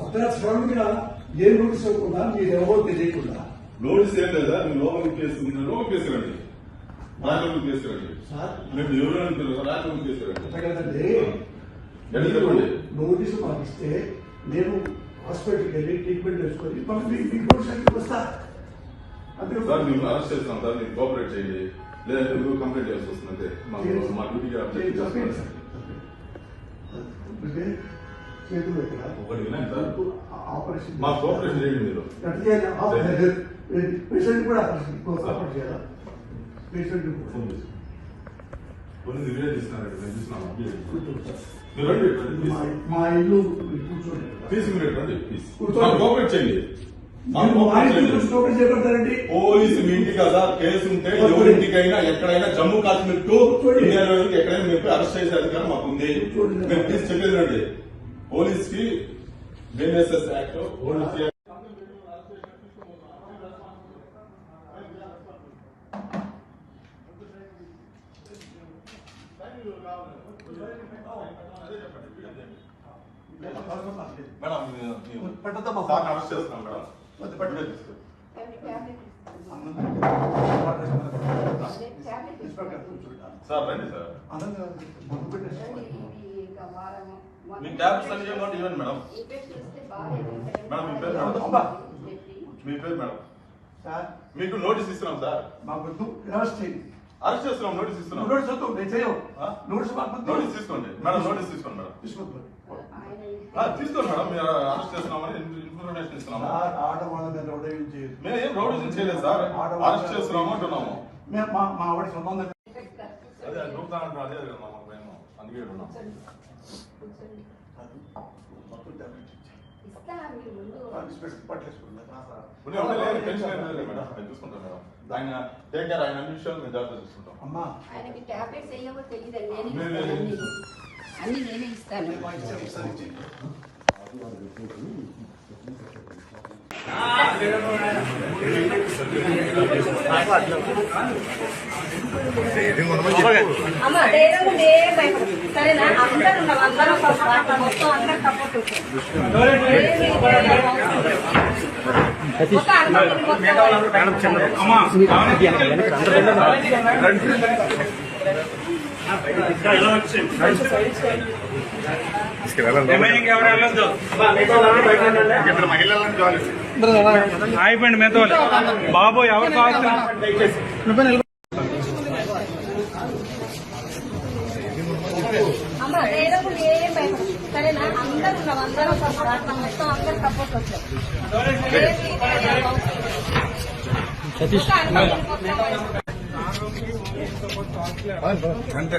అర్ధరాత్రి రెండు మీద ఏ నోటీస్ ఇవ్వకుండా మీరు ఎవరో తెలియకుండా నోటీస్ ఏం లేదా? మీరు లోపలికి కేసు లోపలికి తీసుకురండి. రాజలోకి తీసుకురండి. సార్. మేము ఎవరు అంటారు రాజలోకి తీసుకురండి. చెప్పండి? నోటీసు మాకు ఇస్తే నేను హాస్పిటల్కి వెళ్ళి ట్రీట్మెంట్ చేసుకొని మళ్ళీ మీ మీ నోటీస్ వస్తా. అంతే సార్ మేము అరెస్ట్ చేస్తున్నాం సార్. మీరు కోఆపరేట్ చేయండి. లేదంటే మీరు కంప్లైంట్ చేయాల్సి వస్తుంది అంతే. మాకు మా డ్యూటీకి అప్డేట్ చేస్తాం అంటే చేతులు ఎక్కడ? ఒకటి వినండి సార్. ఆపరేషన్ మా కోఆపరేషన్ చేయండి మీరు. ఎట్లా చేయాలి? ఆపరేషన్ పేషెంట్ కూడా ఆపరేషన్ ఆపరేషన్ చేయాలా? పేషెంట్ ఫోన్ చేసి. కొన్ని వీడియో తీస్తున్నారండి మేము చూస్తున్నాం మీరు రండి రండి, మా please. మా ఇల్లు మీరు కూర్చోండి. ప్లీజ్ మీరు రండి ప్లీజ్ కూర్చోండి. మాకు కోఆపరేట్ చేయండి. మాకు మీరు మా కోఆపరేట్ ఇంటి చేయండి. కూర్చోబెట్టి చేపడతారండి పోలీసు మీ ఇంటికి కదా కేసు ఉంటే ఎవరింటికైనా ఎక్కడైనా జమ్మూ కాశ్మీర్ టు ఇండియాలో ఎక్కడైనా మీరు అరెస్ట్ చేసే అధికారం మాకు ఉంది. ప్లీజ్ చెప్పేది రండి పోలీస్కి బిఎన్ఎస్ఎస్ యాక్ట్ పోలీస్ మేడం పెట్టద్దమ్మా. సార్ అరెస్ట్ చేస్తున్నాం మేడం వద్దు, పెట్టు. వీడియో తీసుకో. ఇన్స్పెక్టర్ కూర్చోండి. సార్ రండి సార్ అనంతరం ముందు పెట్టేసి. మీ ట్యాబ్స్ అన్ని ఇవ్వండి ఇవ్వండి మేడం మేడం, మీ పేరు మేడం? మీ పేరు మేడం సార్ మీకు నోటీస్ ఇస్తున్నాం సార్ మాకు వద్దు అరెస్ట్ చేయండి. అరెస్ట్ చేస్తున్నాం నోటీస్ ఇస్తున్నాం. నోటీస్ వద్దు నేను చేయవు? నోటీస్ మాకు. నోటీస్ తీసుకోండి. మేడం నోటీస్ తీసుకోండి మేడం. ఆ, తీసుకోండి మేడం మీరు అరెస్ట్ చేస్తున్నామని ఇన్ఫర్మేషన్ ఇస్తున్నాము. సార్ మీద ఉదయం చేయదు మేము ఏం రౌడీజం చేయలేదు సార్ అరెస్ట్ చేస్తున్నాము అంటున్నాము. మేము మా మా ఆవిడ సంబంధం అదే అదే మేము అందుకే ఉన్నాం. ఆయన టేక్ కేర్ ఆయన అన్ని విషయాలు మేము జాగ్రత్త చూసుకుంటాం అమ్మా. ఆయనకి టాబ్లెట్స్ వేయవో అన్ని నేనే ఇస్తాను. అమ్మ భయపడదు సరేనా అందరూ ఉన్నాం అందరూ ఒక మొత్తం అందరూ సపోర్ట్ అయిపోయింది మీతో బాబు ఎవరు కావచ్చు సరేనా అందరూ ఉన్నాం అందరూ మొత్తం అందరూ సపోర్ట్ వచ్చారు అంతే